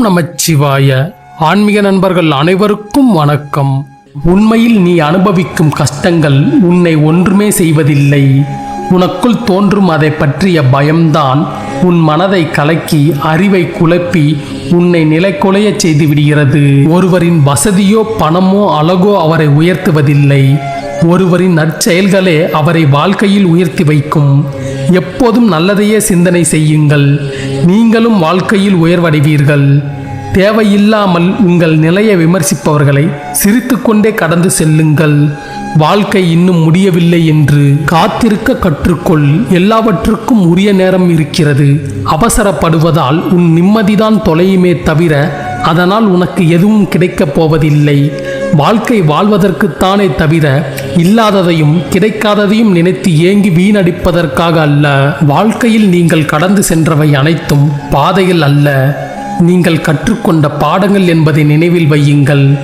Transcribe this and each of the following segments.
நமச்சிவாய. ஆன்மீக நண்பர்கள் அனைவருக்கும் வணக்கம். உண்மையில் நீ அனுபவிக்கும் கஷ்டங்கள் உன்னை ஒன்றுமே செய்வதில்லை. உனக்குள் தோன்றும் அதை பற்றிய பயம்தான். உன் மனதை கலக்கி அறிவை குழப்பி உன்னை நிலைக்குலைய செய்து விடுகிறது. ஒருவரின் வசதியோ பணமோ அழகோ அவரை உயர்த்துவதில்லை. ஒருவரின் நற்செயல்களே அவரை வாழ்க்கையில் உயர்த்தி வைக்கும். எப்போதும் நல்லதையே சிந்தனை செய்யுங்கள். நீங்களும் வாழ்க்கையில் உயர்வடைவீர்கள். தேவையில்லாமல் உங்கள் நிலையை விமர்சிப்பவர்களை சிரித்துக்கொண்டே கடந்து செல்லுங்கள். வாழ்க்கை இன்னும் முடியவில்லை என்று காத்திருக்க கற்றுக்கொள். எல்லாவற்றுக்கும் உரிய நேரம் இருக்கிறது. அவசரப்படுவதால் உன் நிம்மதிதான் தொலையுமே தவிர அதனால் உனக்கு எதுவும் கிடைக்கப் போவதில்லை. வாழ்க்கை வாழ்வதற்குத்தானே தவிர இல்லாததையும் கிடைக்காததையும் நினைத்து ஏங்கி வீணடிப்பதற்காக அல்ல. வாழ்க்கையில் நீங்கள் கடந்து சென்றவை அனைத்தும் பாதையில் அல்ல. நீங்கள் கற்றுக்கொண்ட பாடங்கள் என்பதை நினைவில் வையுங்கள்.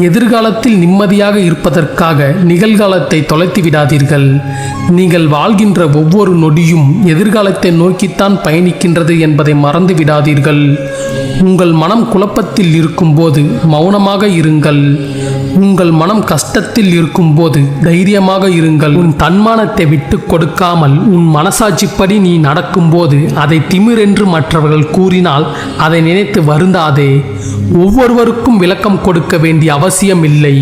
எதிர்காலத்தில் நிம்மதியாக இருப்பதற்காக நிகழ்காலத்தை தொலைத்து விடாதீர்கள். நீங்கள் வாழ்கின்ற ஒவ்வொரு நொடியும் எதிர்காலத்தை நோக்கித்தான் பயணிக்கின்றது என்பதை மறந்து விடாதீர்கள். உங்கள் மனம் குழப்பத்தில் இருக்கும்போது மௌனமாக இருங்கள். உங்கள் மனம் கஷ்டத்தில் இருக்கும்போது தைரியமாக இருங்கள். உன் தன்மானத்தை விட்டு கொடுக்காமல் உன் மனசாட்சிப்படி நீ நடக்கும்போது அதை திமிரென்று மற்றவர்கள் கூறினால் அதை நினைத்து வருந்தாதே. ஒவ்வொருவருக்கும் விளக்கம் கொடுக்க வேண்டிய அவசியம் இல்லை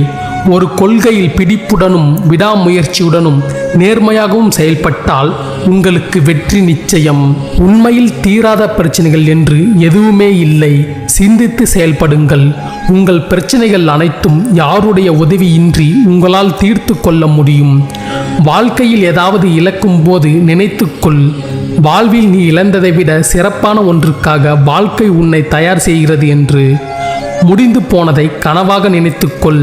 ஒரு கொள்கையில் பிடிப்புடனும் விடாமுயற்சியுடனும் நேர்மையாகவும் செயல்பட்டால் உங்களுக்கு வெற்றி நிச்சயம். உண்மையில் தீராத பிரச்சனைகள் என்று எதுவுமே இல்லை. சிந்தித்து செயல்படுங்கள். உங்கள் பிரச்சனைகள் அனைத்தும் யாருடைய உதவியின்றி உங்களால் தீர்த்து கொள்ள முடியும். வாழ்க்கையில் ஏதாவது இழக்கும் போது நினைத்துக்கொள். வாழ்வில் நீ இழந்ததை விட சிறப்பான ஒன்றுக்காக வாழ்க்கை உன்னை தயார் செய்கிறது என்று. முடிந்து போனதை கனவாக நினைத்துக்கொள்.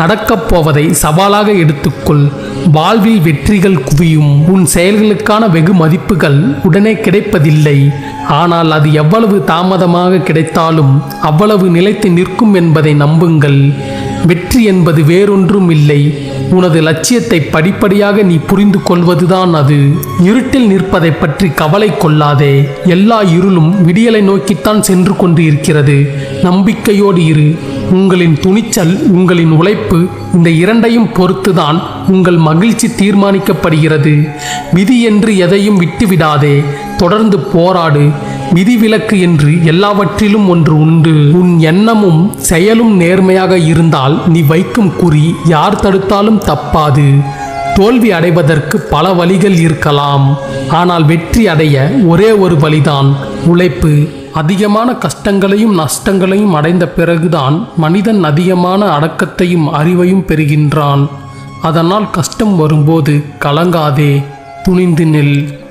நடக்கப் போவதை சவாலாக எடுத்துக்கொள். வாழ்வில் வெற்றிகள் குவியும். உன் செயல்களுக்கான வெகு மதிப்புகள் உடனே கிடைப்பதில்லை. ஆனால் அது எவ்வளவு தாமதமாக கிடைத்தாலும் அவ்வளவு நிலைத்து நிற்கும் என்பதை நம்புங்கள். வெற்றி என்பது வேறொன்றும் இல்லை. உனது லட்சியத்தை படிப்படியாக நீ புரிந்து கொள்வதுதான் அது. இருட்டில் நிற்பதை பற்றி கவலை கொள்ளாதே. எல்லா இருளும் விடியலை நோக்கித்தான் சென்று கொண்டு இருக்கிறது நம்பிக்கையோடு இரு. உங்களின் துணிச்சல் உங்களின் உழைப்பு இந்த இரண்டையும் பொறுத்துதான் உங்கள் மகிழ்ச்சி தீர்மானிக்கப்படுகிறது. விதி என்று எதையும் விட்டுவிடாதே. தொடர்ந்து போராடு. விதிவிலக்கு என்று எல்லாவற்றிலும் ஒன்று உண்டு. உன் எண்ணமும் செயலும் நேர்மையாக இருந்தால் நீ வைக்கும் குறி யார் தடுத்தாலும் தப்பாது. தோல்வி அடைவதற்கு பல வழிகள் இருக்கலாம். ஆனால் வெற்றி அடைய ஒரே ஒரு வழிதான். உழைப்பு. அதிகமான கஷ்டங்களையும் நஷ்டங்களையும் அடைந்த பிறகுதான் மனிதன் அதிகமான அடக்கத்தையும் அறிவையும் பெறுகின்றான். அதனால் கஷ்டம் வரும்போது கலங்காதே. துணிந்து நில்.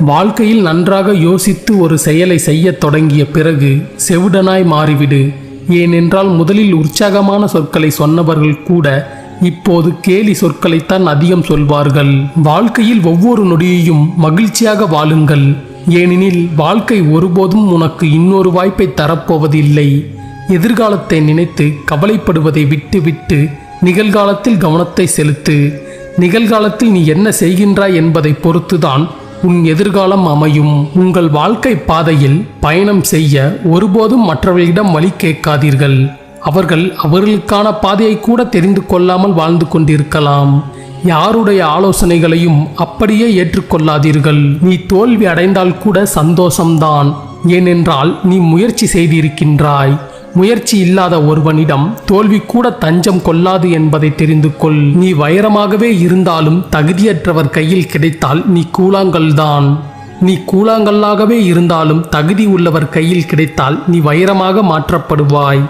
வாழ்க்கையில் நன்றாக யோசித்து ஒரு செயலை செய்யத் தொடங்கிய பிறகு செவிடனாய் மாறிவிடு. ஏனென்றால் முதலில் உற்சாகமான சொற்களை சொன்னவர்கள் கூட இப்போது கேலி சொற்களைத்தான் அதிகம் சொல்வார்கள். வாழ்க்கையில் ஒவ்வொரு நொடியையும் மகிழ்ச்சியாக வாழுங்கள். ஏனெனில் வாழ்க்கை ஒருபோதும் உனக்கு இன்னொரு வாய்ப்பை தரப்போவதில்லை. எதிர்காலத்தை நினைத்து கவலைப்படுவதை விட்டுவிட்டு நிகழ்காலத்தில் கவனத்தை செலுத்து. நிகழ்காலத்தில் நீ என்ன செய்கின்றாய் என்பதை பொறுத்துதான் உன் எதிர்காலம் அமையும். உங்கள் வாழ்க்கை பாதையில் பயணம் செய்ய ஒருபோதும் மற்றவர்களிடம் வழி கேட்காதீர்கள். அவர்கள் அவர்களுக்கான பாதையை கூட தெரிந்து கொள்ளாமல் வாழ்ந்து கொண்டிருக்கலாம். யாருடைய ஆலோசனைகளையும் அப்படியே ஏற்றுக்கொள்ளாதீர்கள். நீ தோல்வி அடைந்தால் கூட சந்தோஷம்தான். ஏனென்றால் நீ முயற்சி செய்திருக்கின்றாய். முயற்சி இல்லாத ஒருவனிடம் தோல்வி கூட தஞ்சம் கொள்ளாது என்பதை தெரிந்து கொள். நீ வைரமாகவே இருந்தாலும் தகுதியற்றவர் கையில் கிடைத்தால் நீ கூழாங்கல்தான். நீ கூழாங்கல்லாகவே இருந்தாலும் தகுதி உள்ளவர் கையில் கிடைத்தால் நீ வைரமாக மாற்றப்படுவாய்.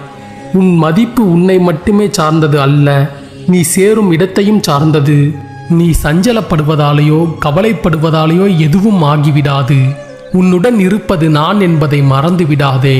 உன் மதிப்பு உன்னை மட்டுமே சார்ந்தது அல்ல நீ சேரும் இடத்தையும் சார்ந்தது. நீ சஞ்சலப்படுவதாலேயோ கவலைப்படுவதாலேயோ எதுவும் ஆகிவிடாது. உன்னுடன் இருப்பது நான் என்பதை மறந்து விடாதே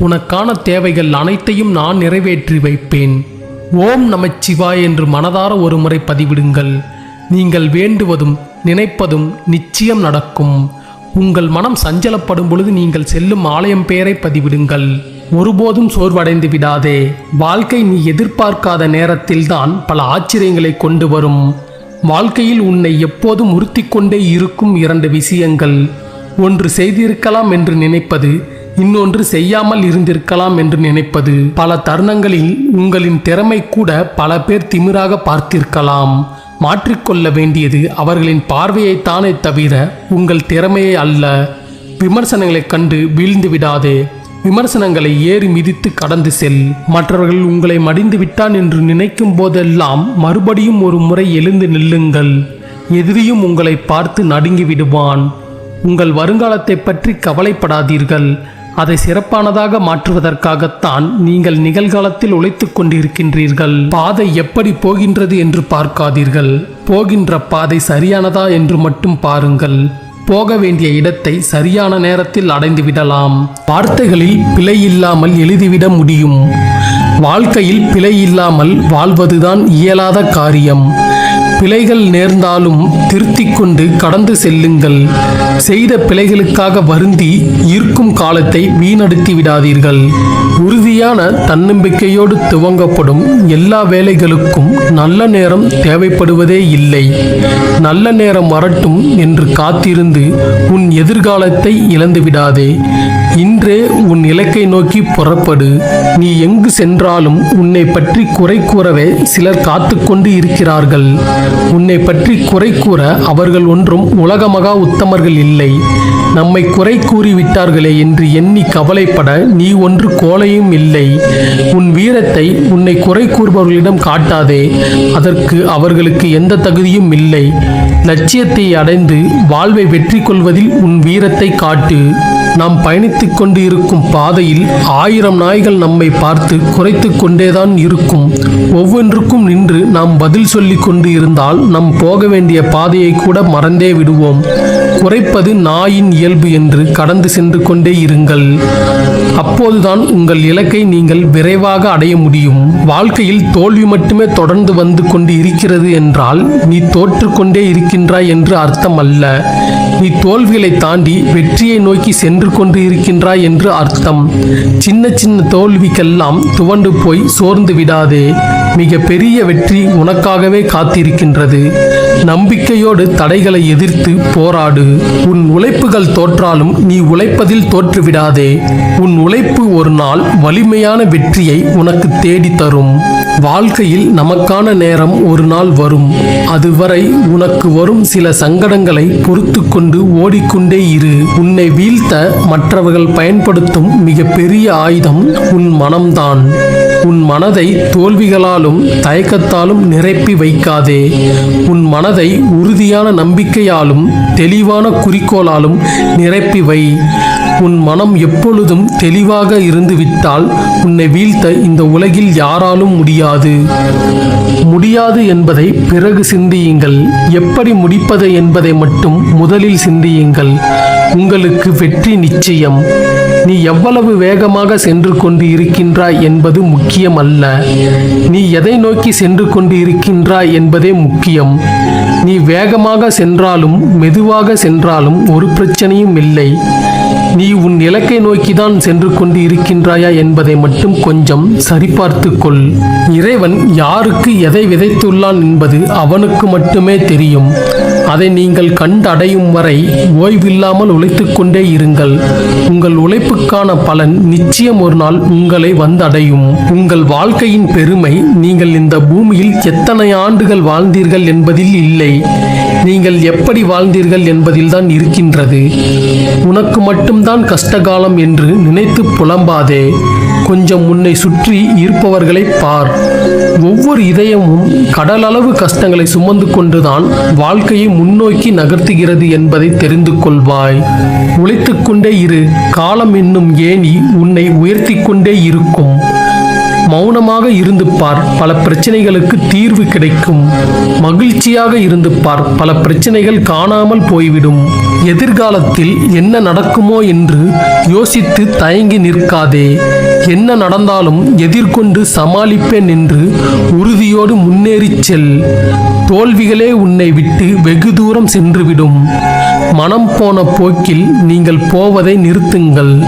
உனக்கான தேவைகள் அனைத்தையும் நான் நிறைவேற்றி வைப்பேன். ஓம் நமச்சிவாய் என்று மனதார ஒரு முறை பதிவிடுங்கள். நீங்கள் வேண்டுவதும் நினைப்பதும் நிச்சயம் நடக்கும். உங்கள் மனம் சஞ்சலப்படும் பொழுது நீங்கள் செல்லும் ஆலயம் பெயரை பதிவிடுங்கள். ஒருபோதும் சோர்வடைந்து விடாதே. வாழ்க்கை நீ எதிர்பார்க்காத நேரத்தில்தான் பல ஆச்சரியங்களை கொண்டு வரும். வாழ்க்கையில் உன்னை எப்போதும் உறுத்தி கொண்டே இருக்கும் இரண்டு விஷயங்கள். ஒன்று செய்திருக்கலாம் என்று நினைப்பது இன்னொன்று செய்யாமல் இருந்திருக்கலாம் என்று நினைப்பது. பல தருணங்களில் உங்களின் திறமை கூட பல பேர் திமிராக பார்த்திருக்கலாம். மாற்றிக்கொள்ள வேண்டியது அவர்களின் பார்வையைத்தானே தவிர உங்கள் திறமையை அல்ல. விமர்சனங்களைக் கண்டு வீழ்ந்து விடாதே. விமர்சனங்களை ஏறி மிதித்து கடந்து செல். மற்றவர்கள் உங்களை மடிந்து விட்டான் என்று நினைக்கும் போதெல்லாம் மறுபடியும் ஒரு முறை எழுந்து நில்லுங்கள். எதிரியும் உங்களை பார்த்து நடுங்கி விடுவான். உங்கள் வருங்காலத்தை பற்றி கவலைப்படாதீர்கள். அதை சிறப்பானதாக மாற்றுவதற்காகத்தான் நீங்கள் நிகழ்காலத்தில் உழைத்துக் கொண்டிருக்கின்றீர்கள். பாதை எப்படி போகின்றது என்று பார்க்காதீர்கள். போகின்ற பாதை சரியானதா என்று மட்டும் பாருங்கள். போக வேண்டிய இடத்தை சரியான நேரத்தில் அடைந்து விடலாம். வார்த்தைகளில் பிழை இல்லாமல் எழுதிவிட முடியும். வாழ்க்கையில் பிழை இல்லாமல் வாழ்வதுதான் இயலாத காரியம். பிழைகள் நேர்ந்தாலும் திருத்திக் கொண்டு கடந்து செல்லுங்கள். செய்த பிழைகளுக்காக வருந்தி ஈர்க்கும் காலத்தை வீணடித்து விடாதீர்கள். உறுதியான தன்னம்பிக்கையோடு துவங்கப்படும் எல்லா வேலைகளுக்கும் நல்ல நேரம் தேவைப்படுவதே இல்லை. நல்ல நேரம் வரட்டும் என்று காத்திருந்து உன் எதிர்காலத்தை இழந்து விடாதே. இன்றே உன் இலக்கை நோக்கி புறப்படு. நீ எங்கு சென்றாலும் உன்னை பற்றி குறை கூறவே சிலர் காத்துக்கொண்டு இருக்கிறார்கள். உன்னை பற்றி குறை கூற அவர்கள் ஒன்றும் உலக மகா உத்தமர்கள் இல்லை. நம்மை குறை கூறிவிட்டார்களே என்று எண்ணி கவலைப்பட நீ ஒன்று கோலையும் இல்லை. உன் வீரத்தை உன்னை குறை கூறுபவர்களிடம் காட்டாதே. அதற்கு அவர்களுக்கு எந்த தகுதியும் இல்லை. லட்சியத்தை அடைந்து வாழ்வை வெற்றி கொள்வதில் உன் வீரத்தை காட்டு. நாம் பயணித்துக் கொண்டு இருக்கும் பாதையில் ஆயிரம் நாய்கள் நம்மை பார்த்து குறைத்து கொண்டேதான் இருக்கும். ஒவ்வொன்றுக்கும் நின்று நாம் பதில் சொல்லிக் கொண்டு இருந்தால் நம் போக வேண்டிய பாதையை கூட மறந்தே விடுவோம். குறைப்பது நாயின் இயல்பு என்று கடந்து சென்று கொண்டே இருங்கள். அப்போதுதான் உங்கள் இலக்கை நீங்கள் விரைவாக அடைய முடியும். வாழ்க்கையில் தோல்வி மட்டுமே தொடர்ந்து வந்து கொண்டு இருக்கிறது என்றால் நீ தோற்று கொண்டே இருக்கின்றாய் என்று அர்த்தம் அல்ல நீ தோல்விகளை தாண்டி வெற்றியை நோக்கி சென்று கொண்டு இருக்கின்றாய் என்று அர்த்தம். சின்ன சின்ன தோல்விக்கெல்லாம் துவண்டு போய் சோர்ந்து விடாதே. மிக பெரிய வெற்றி உனக்காகவே காத்திருக்கின்றது. நம்பிக்கையோடு தடைகளை எதிர்த்து போராடு. உன் உழைப்புகள் தோற்றாலும் நீ உழைப்பதில் தோற்றுவிடாதே. உன் உழைப்பு ஒரு நாள் வலிமையான வெற்றியை உனக்கு தேடி தரும் வாழ்க்கையில் நமக்கான நேரம் ஒரு நாள் வரும். அதுவரை உனக்கு வரும் சில சங்கடங்களை பொறுத்து கொண்டு ஓடிக்கொண்டே இரு. உன்னை வீழ்த்த மற்றவர்கள் பயன்படுத்தும் மிக பெரிய ஆயுதம் உன் மனம்தான். உன் மனதை தோல்விகளாலும் தயக்கத்தாலும் நிரப்பி வைக்காதே. உன் மனதை உறுதியான நம்பிக்கையாலும் தெளிவான குறிக்கோளாலும் நிரப்பி வை உன் மனம் எப்பொழுதும் தெளிவாக இருந்துவிட்டால் உன்னை வீழ்த்த இந்த உலகில் யாராலும் முடியாது. முடியாது என்பதை பிறகு சிந்தியுங்கள். எப்படி முடிப்பது என்பதை மட்டும் முதலில் சிந்தியுங்கள். உங்களுக்கு வெற்றி நிச்சயம். நீ எவ்வளவு வேகமாக சென்று கொண்டு இருக்கின்றாய் என்பது முக்கியம் அல்ல நீ எதை நோக்கி சென்று கொண்டு இருக்கின்றாய் என்பதே முக்கியம். நீ வேகமாக சென்றாலும் மெதுவாக சென்றாலும் ஒரு பிரச்சனையும் இல்லை. நீ உன் இலக்கை நோக்கிதான் சென்று கொண்டு இருக்கின்றாயா என்பதை மட்டும் கொஞ்சம் சரிபார்த்து கொள் இறைவன் யாருக்கு எதை விதைத்துள்ளான் என்பது அவனுக்கு மட்டுமே தெரியும். அதை நீங்கள் கண்டடையும் வரை ஓய்வில்லாமல் உழைத்துக்கொண்டே இருங்கள். உங்கள் உழைப்புக்கான பலன் நிச்சயம் ஒரு நாள் உங்களை வந்தடையும். உங்கள் வாழ்க்கையின் பெருமை நீங்கள் இந்த பூமியில் எத்தனை ஆண்டுகள் வாழ்ந்தீர்கள் என்பதில் இல்லை. நீங்கள் எப்படி வாழ்ந்தீர்கள் என்பதில்தான் இருக்கின்றது. உனக்கு மட்டும்தான் கஷ்டகாலம் என்று நினைத்து புலம்பாதே. கொஞ்சம் உன்னை சுற்றி இருப்பவர்களை பார். ஒவ்வொரு இதயமும் கடலளவு கஷ்டங்களை சுமந்து கொண்டுதான் வாழ்க்கையை முன்னோக்கி நகர்த்துகிறது என்பதை தெரிந்து கொள்வாய். உழைத்து கொண்டே இரு. காலம் என்னும் ஏணி உன்னை உயர்த்தி கொண்டே இருக்கும். மௌனமாக இருந்து பார். பல பிரச்சனைகளுக்கு தீர்வு கிடைக்கும். மகிழ்ச்சியாக இருந்து பார். பல பிரச்சனைகள் காணாமல் போய்விடும். எதிர்காலத்தில் என்ன நடக்குமோ என்று யோசித்து தயங்கி நிற்காதே. என்ன நடந்தாலும் எதிர்கொண்டு சமாளிப்பேன் என்று உறுதியோடு முன்னேறிச் செல். தோல்விகளே உன்னை விட்டு வெகு தூரம் சென்றுவிடும். மனம் போன போக்கில் நீங்கள் போவதை நிறுத்துங்கள்.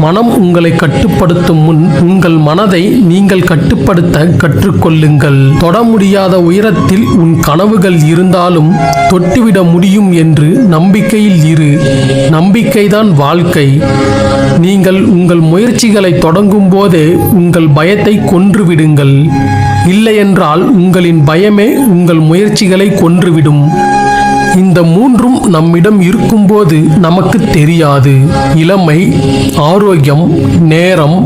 மனம் உங்களை கட்டுப்படுத்தும் முன் உங்கள் மனதை நீங்கள் கட்டுப்படுத்த கற்றுக்கொள்ளுங்கள். தொட முடியாத உயரத்தில் உன் கனவுகள் இருந்தாலும் தொட்டுவிட முடியும் என்று நம்பிக்கையில் இரு. நம்பிக்கைதான் வாழ்க்கை. நீங்கள் உங்கள் முயற்சிகளை தொடங்கும் போதே உங்கள் பயத்தை கொன்றுவிடுங்கள். இல்லையென்றால் உங்களின் பயமே உங்கள் முயற்சிகளை கொன்றுவிடும். இந்த மூன்றும் நம்மிடம் இருக்கும்போது நமக்கு தெரியாது. இளமை ஆரோக்கியம் நேரம்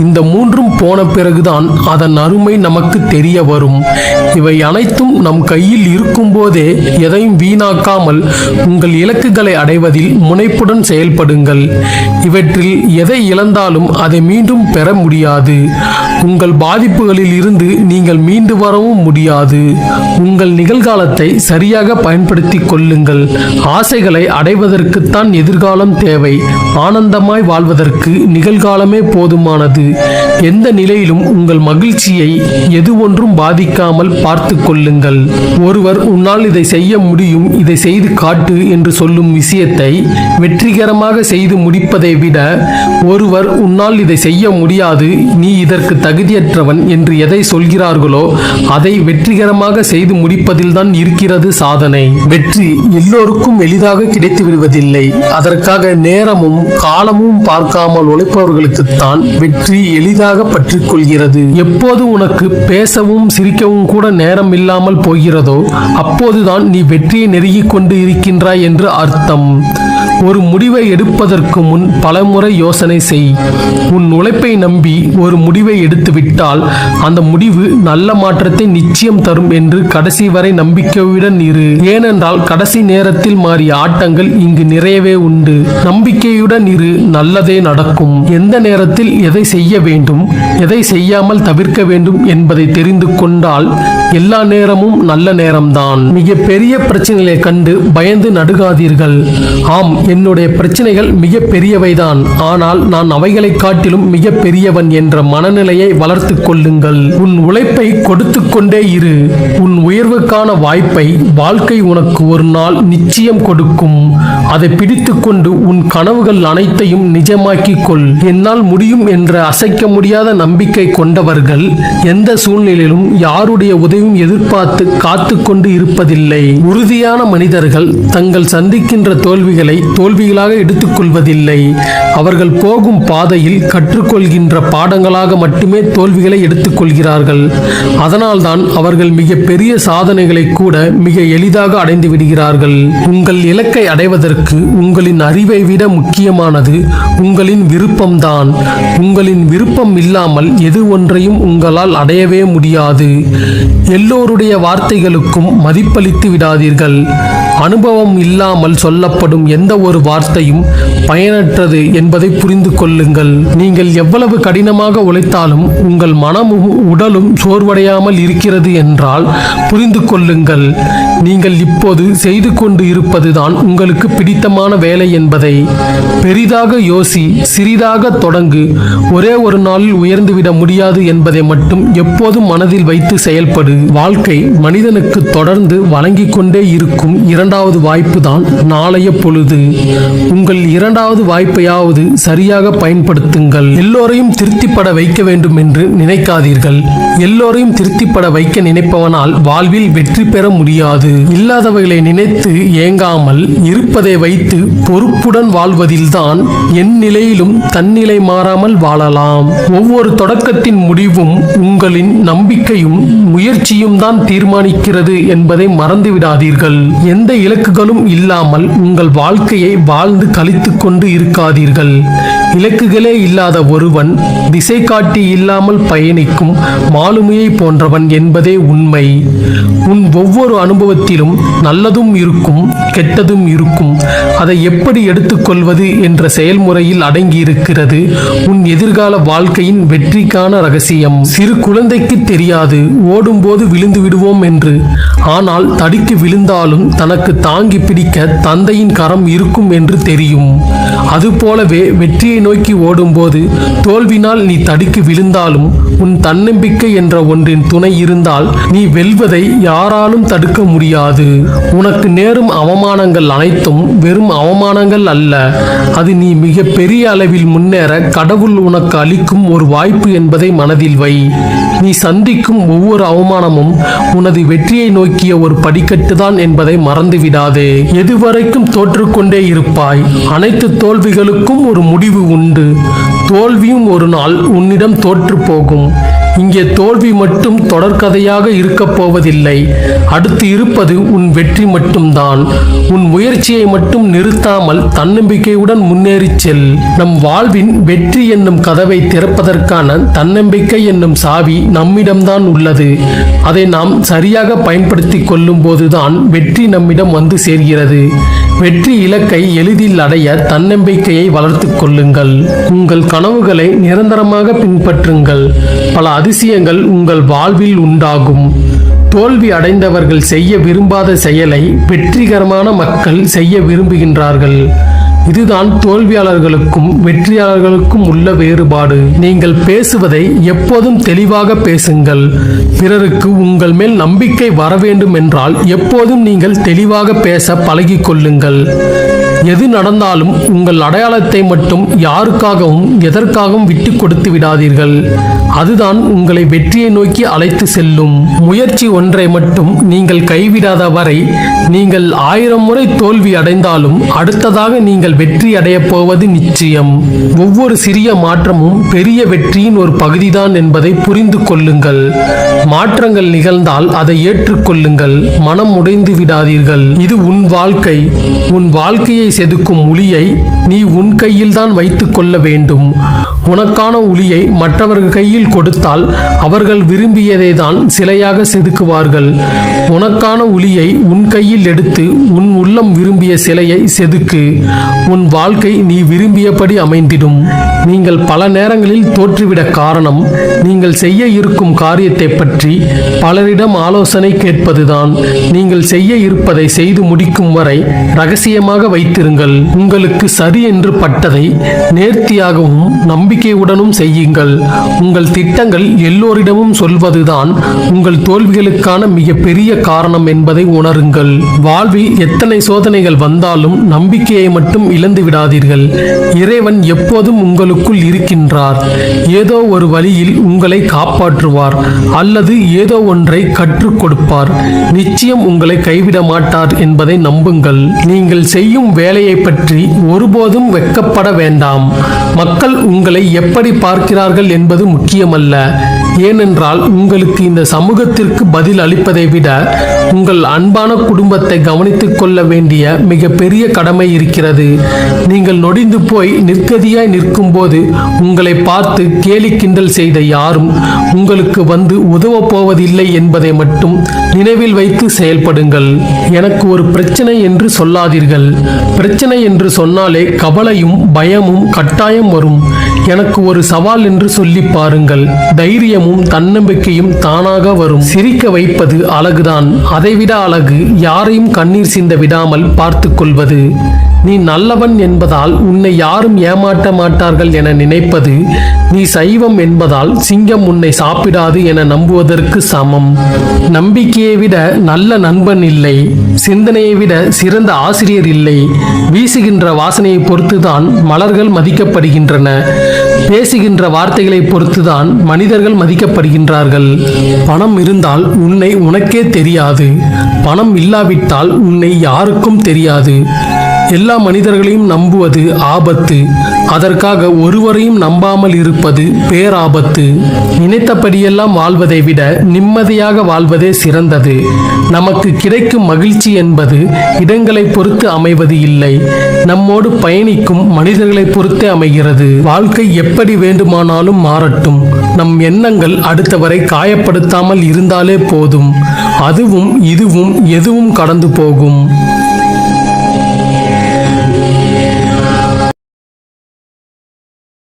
இந்த மூன்றும் போன பிறகுதான் அதன் அருமை நமக்கு தெரிய வரும். இவை அனைத்தும் நம் கையில் இருக்கும்போதே எதையும் வீணாக்காமல் உங்கள் இலக்குகளை அடைவதில் முனைப்புடன் செயல்படுங்கள். இவற்றில் எதை இழந்தாலும் அதை மீண்டும் பெற முடியாது. உங்கள் பாதிப்புகளில் இருந்து நீங்கள் மீண்டு வரவும் முடியாது. உங்கள் நிகழ்காலத்தை சரியாக பயன்படுத்திக் கொள்ளுங்கள் ஆசைகளை அடைவதற்குத்தான் எதிர்காலம் தேவை. ஆனந்தமாய் வாழ்வதற்கு நிகழ்காலமே போதுமானது. எந்த நிலையிலும் உங்கள் மகிழ்ச்சியை எது ஒன்றும் பாதிக்காமல் பார்த்து கொள்ளுங்கள். ஒருவர் உன்னால் இதை செய்ய முடியும் இதை செய்து காட்டு என்று சொல்லும் விஷயத்தை வெற்றிகரமாக செய்து முடிப்பதை விட ஒருவர் உன்னால் இதை செய்ய முடியாது நீ இதற்கு தகுதியற்றவன் என்று எதை சொல்கிறார்களோ அதை வெற்றிகரமாக செய்து முடிப்பதில்தான் இருக்கிறது சாதனை. வெற்றி எல்லோருக்கும் எளிதாக கிடைத்து விடுவதில்லை. அதற்காக நேரமும் காலமும் பார்க்காமல் உழைப்பவர்களுக்குத்தான் வெற்றி எளிதாக பற்றி கொள்கிறது. எப்போது உனக்கு பேசவும் சிரிக்கவும் கூட நேரம் இல்லாமல் போகிறதோ அப்போதுதான் நீ வெற்றியை நெருங்கிக் கொண்டு இருக்கின்றாய் என்று அர்த்தம். ஒரு முடிவை எடுப்பதற்கு முன் பலமுறை யோசனை செய். உன் உழைப்பை நம்பி ஒரு முடிவை எடுத்துவிட்டால் அந்த முடிவு நல்ல மாற்றத்தை நிச்சயம் தரும் என்று கடைசி வரை நம்பிக்கையுடன் இரு. ஏனென்றால் கடைசி நேரத்தில் மாறிய ஆட்டங்கள் இங்கு நிறையவே உண்டு. நம்பிக்கையுடன் இரு நல்லதே நடக்கும். எந்த நேரத்தில் எதை செய்ய வேண்டும் எதை செய்யாமல் தவிர்க்க வேண்டும் என்பதை தெரிந்து கொண்டால் எல்லா நேரமும் நல்ல நேரம்தான். மிக பெரிய பிரச்சனைகளை கண்டு பயந்து நடுகாதீர்கள். ஆம் என்னுடைய பிரச்சனைகள் மிக பெரியவைதான் ஆனால் நான் அவைகளை காட்டிலும் மிக பெரியவன் என்ற மனநிலையை வளர்த்து கொள்ளுங்கள். உன் உழைப்பை கொடுத்து கொண்டே இரு. உன் உயர்வுக்கான வாய்ப்பை வாழ்க்கை உனக்கு ஒரு நாள் நிச்சயம் கொடுக்கும். அதை பிடித்துக்கொண்டு உன் கனவுகள் அனைத்தையும் நிஜமாக்கிக் கொள். என்னால் முடியும் என்ற அசைக்க முடியாத நம்பிக்கை கொண்டவர்கள் எந்த சூழ்நிலையிலும் யாருடைய உதவியும் எதிர்பார்த்து காத்து கொண்டு இருப்பதில்லை. உறுதியான மனிதர்கள் தங்கள் சந்திக்கின்ற தோல்விகளை தோல்விகளாக எடுத்துக்கொள்வதில்லை. அவர்கள் போகும் பாதையில் கற்றுக்கொள்கின்ற பாடங்களாக மட்டுமே தோல்விகளை எடுத்துக்கொள்கிறார்கள். அதனால்தான் அவர்கள் மிக பெரிய சாதனைகளை கூட மிக எளிதாக அடைந்து விடுகிறார்கள். உங்கள் இலக்கை அடைவதற்கு உங்களின் அறிவை விட முக்கியமானது உங்களின் விருப்பம்தான். உங்களின் விருப்பம் இல்லாமல் எது ஒன்றையும் உங்களால் அடையவே முடியாது. எல்லோருடைய வார்த்தைகளுக்கும் மதிப்பளித்து விடாதீர்கள். அனுபவம் இல்லாமல் சொல்லப்படும் எந்த ஒரு வார்த்தையும் பயனற்றது என்பதை புரிந்து கொள்ளுங்கள். நீங்கள் எவ்வளவு கடினமாக உழைத்தாலும் உங்கள் மனமும் உடலும் சோர்வடையாமல் இருக்கிறது என்றால் புரிந்து கொள்ளுங்கள். நீங்கள் இப்போது செய்து கொண்டு இருப்பதுதான் உங்களுக்கு பிடித்தமான வேலை என்பதை பெரிதாக யோசி சிறிதாக தொடங்கு. ஒரே ஒரு நாளில் உயர்ந்துவிட முடியாது என்பதை மட்டும் எப்போதும் மனதில் வைத்து செயல்படு. வாழ்க்கை மனிதனுக்கு தொடர்ந்து வழங்கிக் கொண்டே இருக்கும் இரண்டாவது வாய்ப்பு தான் நாளைய பொழுது. உங்கள் இரண்டாவது வாய்ப்பையாவது சரியாக பயன்படுத்துங்கள். எல்லோரையும் திருப்திப்பட வைக்க வேண்டும் என்று நினைக்காதீர்கள். எல்லோரையும் திருப்திப்பட வைக்க நினைப்பவனால் வாழ்வில் வெற்றி பெற முடியாது. இல்லாதவைகளை நினைத்து ஏங்காமல் இருப்பதை வைத்து பொறுப்புடன் வாழ்வதில்தான் என் நிலையிலும் தன்னிலை மாறாமல் வாழலாம். ஒவ்வொரு தொடக்கத்தின் முடிவும் உங்களின் நம்பிக்கையும் முயற்சியும் தான் தீர்மானிக்கிறது என்பதை மறந்துவிடாதீர்கள். எந்த இலக்குகளும் இல்லாமல் உங்கள் வாழ்க்கையை வாழ்ந்து கழித்துக் கொண்டு இருக்காதீர்கள். இலக்குகளே இல்லாத ஒருவன் திசை காட்டி இல்லாமல் பயணிக்கும் மாலுமியை போன்றவன் என்பதே உண்மை. உன் ஒவ்வொரு எல்லாவற்றிலும் நல்லதும் இருக்கும் கெட்டதும் இருக்கும். அதை எப்படி எடுத்துக்கொள்வது என்ற செயல்முறையில் அடங்கியிருக்கிறது உன் எதிர்கால வாழ்க்கையின் வெற்றிக்கான ரகசியம். சிறு குழந்தைக்கு தெரியாது ஓடும்போது விழுந்து விடுவோம் என்று. ஆனால் தடுக்கி விழுந்தாலும் தனக்கு தாங்கி பிடிக்க தந்தையின் கரம் இருக்கும் என்று தெரியும். அதுபோலவே வெற்றியை நோக்கி ஓடும்போது தோல்வினால் நீ தடுக்கி விழுந்தாலும் உன் தன்னம்பிக்கை என்ற ஒன்றின் துணை இருந்தால் நீ வெல்வதை யாராலும் தடுக்க முடியும் முடியாது. உனக்கு நேரும் அவமானங்கள் அனைத்தும் வெறும் அவமானங்கள் அல்ல. அது நீ மிக பெரிய அளவில் முன்னேற கடவுள் உனக்கு அளிக்கும் ஒரு வாய்ப்பு என்பதை மனதில் வை. நீ சந்திக்கும் ஒவ்வொரு அவமானமும் உனது வெற்றியை நோக்கிய ஒரு படிக்கட்டு தான் என்பதை மறந்துவிடாதே மறந்து விடாதே. எதுவரைக்கும் தோற்றுக்கொண்டே இருப்பாய். அனைத்து தோல்விகளுக்கும் ஒரு முடிவு உண்டு. தோல்வியும் ஒரு நாள் உன்னிடம் தோற்று போகும். இங்கே தோல்வி மட்டும் தொடர்கதையாக இருக்கப் போவதில்லை. அடுத்து இருப்பது உன் வெற்றி மட்டும்தான். உன் முயற்சியை மட்டும் நிறுத்தாமல் தன்னம்பிக்கையுடன் முன்னேறிச் செல். நம் வாழ்வின் வெற்றி என்னும் கதவை திறப்பதற்கான தன்னம்பிக்கை என்னும் சாவி நம்மிடம்தான் உள்ளது. அதை நாம் சரியாக பயன்படுத்தி கொள்ளும் போதுதான் வெற்றி நம்மிடம் வந்து சேர்கிறது. வெற்றி இலக்கை எளிதில் அடைய தன்னம்பிக்கையை வளர்த்து கொள்ளுங்கள். உங்கள் கனவுகளை நிரந்தரமாக பின்பற்றுங்கள். பல அதிசயங்கள் உங்கள் வாழ்வில் உண்டாகும். தோல்வி அடைந்தவர்கள் செய்ய விரும்பாத செயலை வெற்றிகரமான மக்கள் செய்ய விரும்புகின்றார்கள். இதுதான் தோல்வியாளர்களுக்கும் வெற்றியாளர்களுக்கும் உள்ள வேறுபாடு. நீங்கள் பேசுவதை எப்போதும் தெளிவாக பேசுங்கள். பிறருக்கு உங்கள் மேல் நம்பிக்கை வர வேண்டும் என்றால் எப்போதும் நீங்கள் தெளிவாக பேச பழகிக் கொள்ளுங்கள் எது நடந்தாலும் உங்கள் அடையாளத்தை மட்டும் யாருக்காகவும் எதற்காகவும் விட்டு கொடுத்து விடாதீர்கள். அதுதான் உங்களை வெற்றியை நோக்கி அழைத்து செல்லும். முயற்சி ஒன்றை மட்டும் நீங்கள் கைவிடாத வரை நீங்கள் ஆயிரம் முறை தோல்வி அடைந்தாலும் அடுத்ததாக நீங்கள் வெற்றி அடையப் போவது நிச்சயம். ஒவ்வொரு சிறிய மாற்றமும் பெரிய வெற்றியின் ஒரு பகுதிதான் என்பதை புரிந்து கொள்ளுங்கள். மாற்றங்கள் நிகழ்ந்தால் அதை ஏற்றுக்கொள்ளுங்கள். மனம் உடைந்து விடாதீர்கள். இது உன் வாழ்க்கை. உன் வாழ்க்கையை செதுக்கும் உளியை நீ உன் கையில்தான் வைத்துக் கொள்ள வேண்டும். உனக்கான உளியை மற்றவர்கள் கையில் கொடுத்தால் அவர்கள் விரும்பியதை தான் சிலையாக செதுக்குவார்கள். உனக்கான உளியை உன் கையில் எடுத்து உன் உள்ளம் விரும்பிய சிலையை செதுக்கு. உன் வாழ்க்கை நீ விரும்பியபடி அமைந்திடும். நீங்கள் பல நேரங்களில் தோற்றுவிட காரணம் நீங்கள் செய்ய இருக்கும் காரியத்தை பற்றி பலரிடம் ஆலோசனை கேட்பதுதான். நீங்கள் செய்ய இருப்பதை செய்து முடிக்கும் வரை ரகசியமாக வைத்து வைத்திருங்கள் உங்களுக்கு சரி என்று பட்டதை நேர்த்தியாகவும் நம்பிக்கையுடனும் செய்யுங்கள். உங்கள் திட்டங்கள் எல்லோரிடமும் சொல்வதுதான் உங்கள் தோல்விகளுக்கான மிகப்பெரிய காரணம் என்பதை உணருங்கள். வாழ்வில் எத்தனை சோதனைகள் வந்தாலும் நம்பிக்கையை மட்டும் இழந்து விடாதீர்கள். இறைவன் எப்போதும் உங்களுக்குள் இருக்கின்றார். ஏதோ ஒரு வழியில் உங்களை காப்பாற்றுவார் அல்லது ஏதோ ஒன்றை கற்றுக் கொடுப்பார். நிச்சயம் உங்களை கைவிட மாட்டார் என்பதை நம்புங்கள். நீங்கள் செய்யும் வேலை வேலையை பற்றி ஒருபோதும் வெட்கப்பட வேண்டாம். மக்கள் உங்களை எப்படி பார்க்கிறார்கள் என்பது முக்கியமல்ல. ஏனென்றால் உங்களுக்கு இந்த சமூகத்திற்கு பதில் அளிப்பதை விட உங்கள் அன்பான குடும்பத்தை கவனித்துக் கொள்ள வேண்டிய மிகப்பெரிய கடமை இருக்கிறது. நீங்கள் நொடிந்து போய் நிற்கதியாய் நிற்கும்போது உங்களை பார்த்து கேலி கிண்டல் செய்த யாரும் உங்களுக்கு வந்து உதவ போவதில்லை என்பதை மட்டும் நினைவில் வைத்து செயல்படுங்கள். எனக்கு ஒரு பிரச்சனை என்று சொல்லாதீர்கள். பிரச்சனை என்று சொன்னாலே கவலையும் பயமும் கட்டாயம் வரும். எனக்கு ஒரு சவால் என்று சொல்லி பாருங்கள். தைரியமும் தன்னம்பிக்கையும் தானாக வரும். சிரிக்க வைப்பது அழகுதான். அதைவிட அழகு யாரையும் கண்ணீர் சிந்த விடாமல் பார்த்து கொள்வது. நீ நல்லவன் என்பதால் உன்னை யாரும் ஏமாற்ற மாட்டார்கள் என நினைப்பது நீ சைவம் என்பதால் சிங்கம் உன்னை சாப்பிடாது என நம்புவதற்கு சமம். நம்பிக்கையை விட நல்ல நண்பன் இல்லை சிந்தனையை விட சிறந்த ஆசிரியர் இல்லை. வீசுகின்ற வாசனையை பொறுத்துதான் மலர்கள் மதிக்கப்படுகின்றன. பேசுகின்ற வார்த்தைகளை பொறுத்துதான் மனிதர்கள் மதிக்கப்படுகின்றார்கள். பணம் இருந்தால் உன்னை உனக்கே தெரியாது. பணம் இல்லாவிட்டால் உன்னை யாருக்கும் தெரியாது. எல்லா மனிதர்களையும் நம்புவது ஆபத்து. அதற்காக ஒருவரையும் நம்பாமல் இருப்பது பேராபத்து. நினைத்தபடியெல்லாம் வாழ்வதை விட நிம்மதியாக வாழ்வதே சிறந்தது. நமக்கு கிடைக்கும் மகிழ்ச்சி என்பது இடங்களை பொறுத்து அமைவது இல்லை. நம்மோடு பயணிக்கும் மனிதர்களை பொறுத்தே அமைகிறது. வாழ்க்கை எப்படி வேண்டுமானாலும் மாறட்டும். நம் எண்ணங்கள் அடுத்தவரை காயப்படுத்தாமல் இருந்தாலே போதும். அதுவும் இதுவும் எதுவும் கடந்து போகும்.